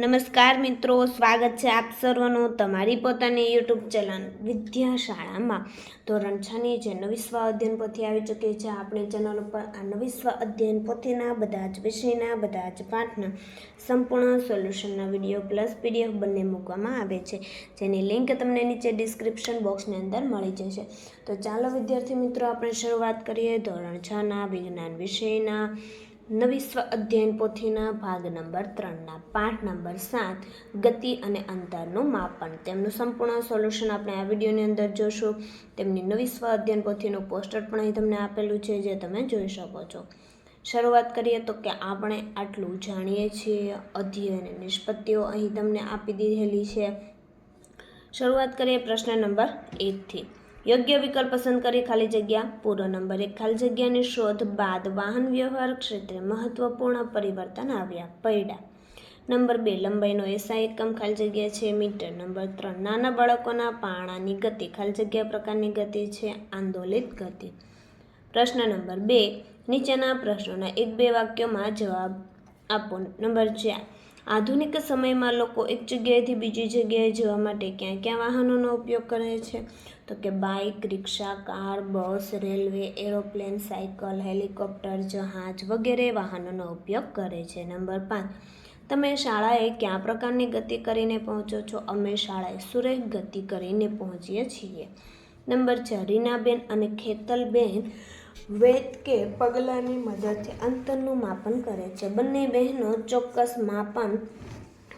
નમસ્કાર મિત્રો, સ્વાગત છે આપ સર્વનું તમારી પોતાની યુટ્યુબ ચેનલ વિદ્યાશાળામાં. ધોરણ છની જે નવી સ્વ અધ્યયન પોથી આવી ચૂકી છે, આપણી ચેનલ ઉપર આ નવી સ્વ અધ્યયન પોથીના બધા જ વિષયના, બધા જ પાઠના સંપૂર્ણ સોલ્યુશનના વીડિયો પ્લસ પીડીએફ બંને મૂકવામાં આવે છે. જેની લિંક તમને નીચે ડિસ્ક્રિપ્શન બોક્સની અંદર મળી જશે. તો ચાલો વિદ્યાર્થી મિત્રો, આપણે શરૂઆત કરીએ ધોરણ છના વિજ્ઞાન વિષયના. નવી સ્વ અધ્યયન પોથીના ભાગ નંબર ત્રણના પાઠ નંબર સાત, ગતિ અને અંતરનું માપન. તેમનું સંપૂર્ણ સોલ્યુશન આપણે આ વિડીયોની અંદર જોશું. તેમની નવી સ્વ અધ્યયન પોથીનું પોસ્ટર પણ અહીં તમને આપેલું છે, જે તમે જોઈ શકો છો. શરૂઆત કરીએ તો કે આપણે આટલું જાણીએ છીએ. અધ્યયન નિષ્પત્તિઓ અહીં તમને આપી દીધેલી છે. શરૂઆત કરીએ પ્રશ્ન નંબર એકથી યોગ્ય વિકલ્પ પસંદ કરી ખાલી જગ્યા, પૂરો નંબર એક ખાલી જગ્યાની શોધ બાદ વાહન વ્યવહાર ક્ષેત્રે મહત્વપૂર્ણ પરિવર્તન આવ્યા પૈડા નંબર બે, લંબાઈનો એસઆઈ એકમ ખાલી જગ્યા છે, મીટર. નંબર ત્રણ, નાના બાળકોના પાણાની ગતિ, ખાલી જગ્યા પ્રકારની ગતિ છે, આંદોલિત ગતિ. પ્રશ્ન નંબર બે, નીચેના પ્રશ્નોના એક બે વાક્યોમાં જવાબ આપો. નંબર ચાર આધુનિક સમયમાં લોકો એક જગ્યાએથી બીજી જગ્યાએ જવા માટે ક્યાં ક્યાં વાહનોનો ઉપયોગ કરે છે? તો કે બાઇક, રિક્ષા, car, bus, railway, aeroplane, cycle, helicopter, જહાજ વગેરે વાહનોનો ઉપયોગ કરે છે. નંબર પાંચ, તમે શાળાએ કયા પ્રકારની ગતિ કરીને પહોંચો છો? અમે શાળાએ સુરેખ ગતિ કરીને પહોંચીએ છીએ. નંબર છ, રીનાબેન અને ખેતલબેન વેદ કે પગલાંની મદદથી અંતરનું માપન કરે છે. બંને બહેનો ચોક્કસ માપન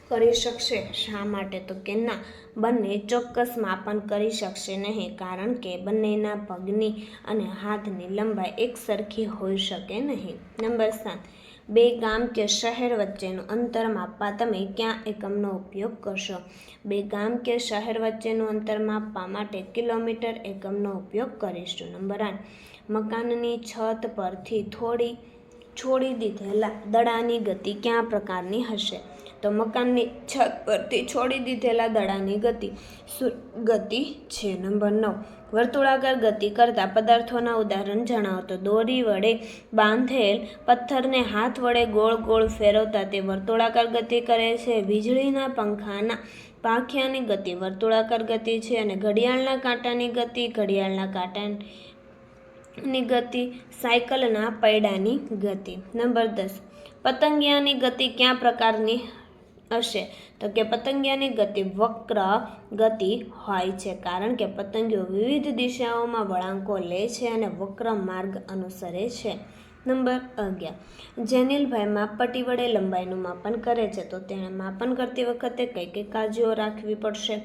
કરી શકશે. શા માટે તો કે ના, બંને ચોક્કસ માપન કરી શકશે નહીં, કારણ કે બંનેના પગની અને હાથની લંબાઈ એક સરખી હોઈ શકે નહીં. નંબર સાત, બે ગામ કે શહેર વચ્ચેનું અંતર માપવા તમે ક્યાં એકમનો ઉપયોગ કરશો? બે ગામ કે શહેર વચ્ચેનું અંતર માપવા માટે કિલોમીટર એકમનો ઉપયોગ કરીશું. નંબર આઠ મકાનની છત પરથી થોડી છોડી દીધેલા દડાની ગતિ કયા પ્રકારની હશે? તો મકાનની છત પરથી છોડી દીધેલા દડાની ગતિ ગતિ છે નંબર નવ. વર્તુળાકાર ગતિ કરતા પદાર્થોના ઉદાહરણ જણાવતો દોરી વડે બાંધેલ પથ્થરને હાથ વડે ગોળ ગોળ ફેરવતા તે વર્તુળાકાર ગતિ કરે છે. વીજળીના પંખાના પાંખિયાની ગતિ વર્તુળાકાર ગતિ છે અને ઘડિયાળના કાંટાની ગતિ ઘડિયાળના કાંટા ની ગતિ સાયકલના પૈડાની ગતિ. નંબર દસ. પતંગિયાની ગતિ કયા પ્રકારની હશે? તો કે પતંગિયાની ગતિ વક્ર ગતિ હોય છે. કારણ કે પતંગીઓ વિવિધ દિશાઓમાં વળાંકો લે છે અને વક્ર માર્ગ અનુસરે છે. નંબર અગિયાર. જેનિલભાઈ માપપટ્ટી વડે લંબાઈનું માપન કરે છે, તો તેણે માપન કરતી વખતે કઈ કઈ કાળજીઓ રાખવી પડશે?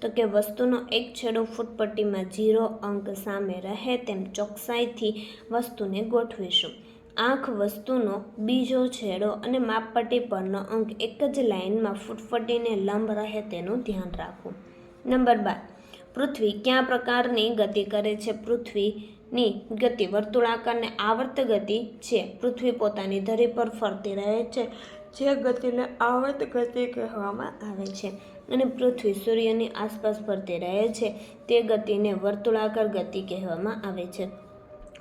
તો કે વસ્તુનો એક છેડો ફૂટપટ્ટીમાં ઝીરો અંક સામે રહે તેમ ચોકસાઈથી વસ્તુને ગોઠવીશું. આંખ વસ્તુનો બીજો છેડો અને માપપટ્ટી પરનો અંક એક જ લાઇનમાં ફૂટપટ્ટીને લંબ રહે તેનું ધ્યાન રાખવું. નંબર બાર. પૃથ્વી કયા પ્રકારની ગતિ કરે છે? પૃથ્વીની ગતિ વર્તુળાકારને આવર્ત ગતિ છે. પૃથ્વી પોતાની ધરી પર ફરતી રહે છે, જે ગતિને આવર્ત ગતિ કહેવામાં આવે છે અને પૃથ્વી સૂર્યની આસપાસ ફરતી રહે છે. તે ગતિને વર્તુળાકાર ગતિ કહેવામાં આવે છે.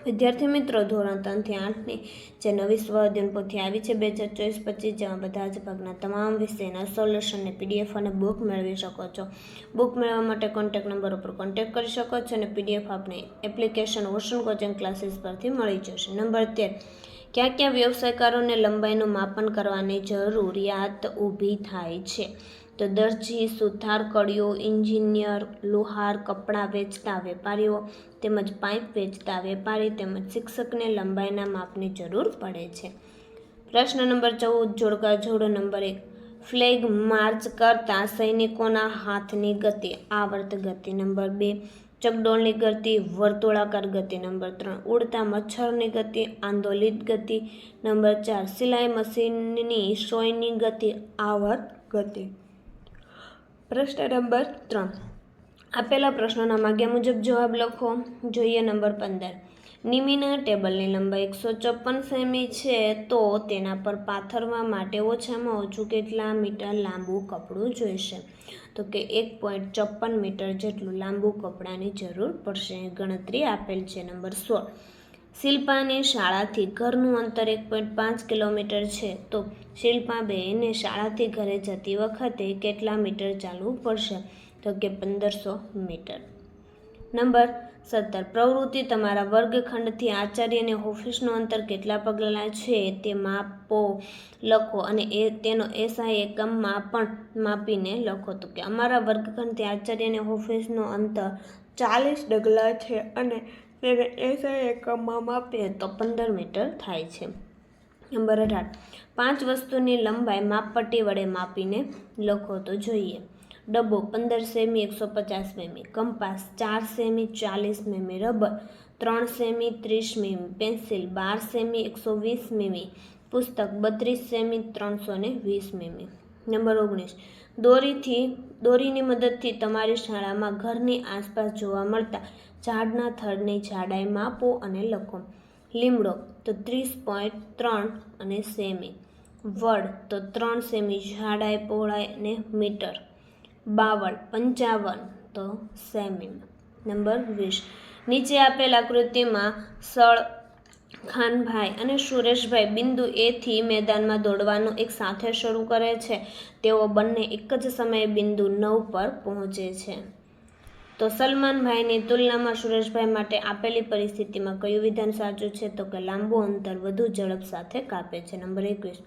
વિદ્યાર્થી મિત્રો, ધોરણ ત્રણથી આઠની જે નવી સ્વ અધ્યયન પોથી આવી છે બે હજાર ચોવીસ પચીસ, જેમાં બધા જ ભાગના તમામ વિષયના સોલ્યુશનને પીડીએફ અને બુક મેળવી શકો છો. બુક મેળવવા માટે કોન્ટેક નંબર ઉપર કોન્ટેક્ટ કરી શકો છો અને પીડીએફ આપને એપ્લિકેશન ઓશન કોચિંગ ક્લાસીસ પરથી મળી જશે. નંબર તેર. ક્યાં ક્યાં વ્યવસાયકારોને લંબાઈનું માપન કરવાની જરૂરિયાત ઊભી થાય છે? તો દરજી, સુથાર કડીઓ એન્જિનિયર, લુહાર, કપડાં વેચતા વેપારીઓ તેમજ પાઇપ વેચતા વેપારી તેમજ શિક્ષકને લંબાઈના માપની જરૂર પડે છે. પ્રશ્ન નંબર ચૌદ, જોડકા જોડો નંબર એક. ફ્લેગ માર્ચ કરતા સૈનિકોના હાથની ગતિ આવર્ત ગતિ નંબર બે. ચકડોળની ગતિ વર્તુળાકાર ગતિ નંબર ત્રણ. ઉડતા મચ્છરની ગતિ આંદોલિત ગતિ નંબર ચાર. સિલાઈ મશીનની સોયની ગતિ આવર્ત ગતિ. પ્રશ્ન નંબર ત્રણ. આપેલા પ્રશ્નોના માગ્યા મુજબ જવાબ લખો. જોઈએ નંબર પંદર. નિમીના ટેબલની લંબાઈ એકસો ચોપન સેમી છે તો તેના પર પાથરવા માટે ઓછામાં ઓછું કેટલા મીટર લાંબુ કપડું જોઈશે? તો કે એક પોઈન્ટ ચોપન મીટર જેટલું લાંબુ કપડાની જરૂર પડશે. ગણતરી આપેલ છે નંબર સોળ. શિલ્પાની શાળાથી ઘરનું અંતર એક પોઈન્ટ પાંચ કિલોમીટર છે. તો શિલ્પાબેને શાળાથી ઘરે જતી વખતે કેટલા મીટર ચાલવું પડશે? તો કે પંદરસો મીટર. નંબર સત્તર. પ્રવૃત્તિ તમારા વર્ગખંડથી આચાર્ય અને ઓફિસનું અંતર કેટલા પગલાં છે તે માપો, લખો અને એ તેનો એસઆઈ એકમમાં પણ માપીને લખો. તો કે અમારા વર્ગખંડથી આચાર્ય અને ઓફિસનું અંતર ચાલીસ ડગલા છે અને તેને એસ એકમમાં માપીએ તો પંદર મીટર થાય છે. નંબર અઢાર. પાંચ વસ્તુની લંબાઈ માપપટ્ટી વડે માપીને લખો તો જોઈએ. ડબ્બો પંદર સેમી, એકસો પચાસ મેમી કંપાસ ચાર સેમી, ચાલીસ મેમી રબર ત્રણ સેમી, ત્રીસ મીમી પેન્સિલ બાર સેમી, એકસો વીસ મીમી પુસ્તક બત્રીસ સેમી, ત્રણસો ને વીસ મીમી નંબર ઓગણીસ. દોરીથી, દોરીની મદદથી તમારી શાળામાં ઘરની આસપાસ જોવા મળતા ઝાડના થડની જાડાઈ માપો અને લખો. લીમડો તો ત્રીસ પોઈન્ટ ત્રણ અને સેમી. વડ તો ત્રણ સેમી જાડાઈ, પહોળાઈ અને મીટર. બાવળ પંચાવન તો સેમી. નંબર વીસ. નીચે આપેલ આકૃતિમાં સળ ખાનભાઈ અને સુરેશભાઈ બિંદુ એથી મેદાનમાં દોડવાનું એક સાથે શરૂ કરે છે. તેઓ બંને એક જ સમયે બિંદુ નવ પર પહોંચે છે. તો સલમાનભાઈની તુલનામાં સુરેશભાઈ માટે આપેલી પરિસ્થિતિમાં કયું વિધાન સાચું છે? તો કે લાંબુ અંતર વધુ ઝડપ સાથે કાપે છે. નંબર એકવીસ.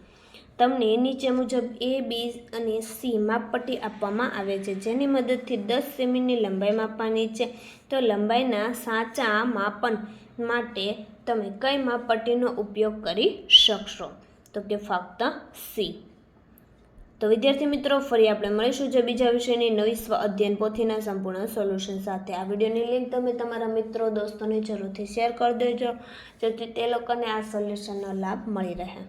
તમને નીચે મુજબ એ, બી અને સી માપપટ્ટી આપવામાં આવે છે, જેની મદદથી દસ સેમીની લંબાઈ માપવાની છે. તો લંબાઈના સાચા માપન માટે તમે કઈ માપપટ્ટીનો ઉપયોગ કરી શકશો? તો કે ફક્ત સી તો વિદ્યાર્થી મિત્રો, ફરી આપણે મળીશું જે બીજા વિષયની નવી સ્વ અધ્યયન પોથીના સંપૂર્ણ સોલ્યુશન સાથે. આ વિડીયોની લિંક તમે તમારા મિત્રો, દોસ્તોને જરૂરથી શેર કરી દેજો, જેથી તે લોકોને આ સોલ્યુશનનો લાભ મળી રહે.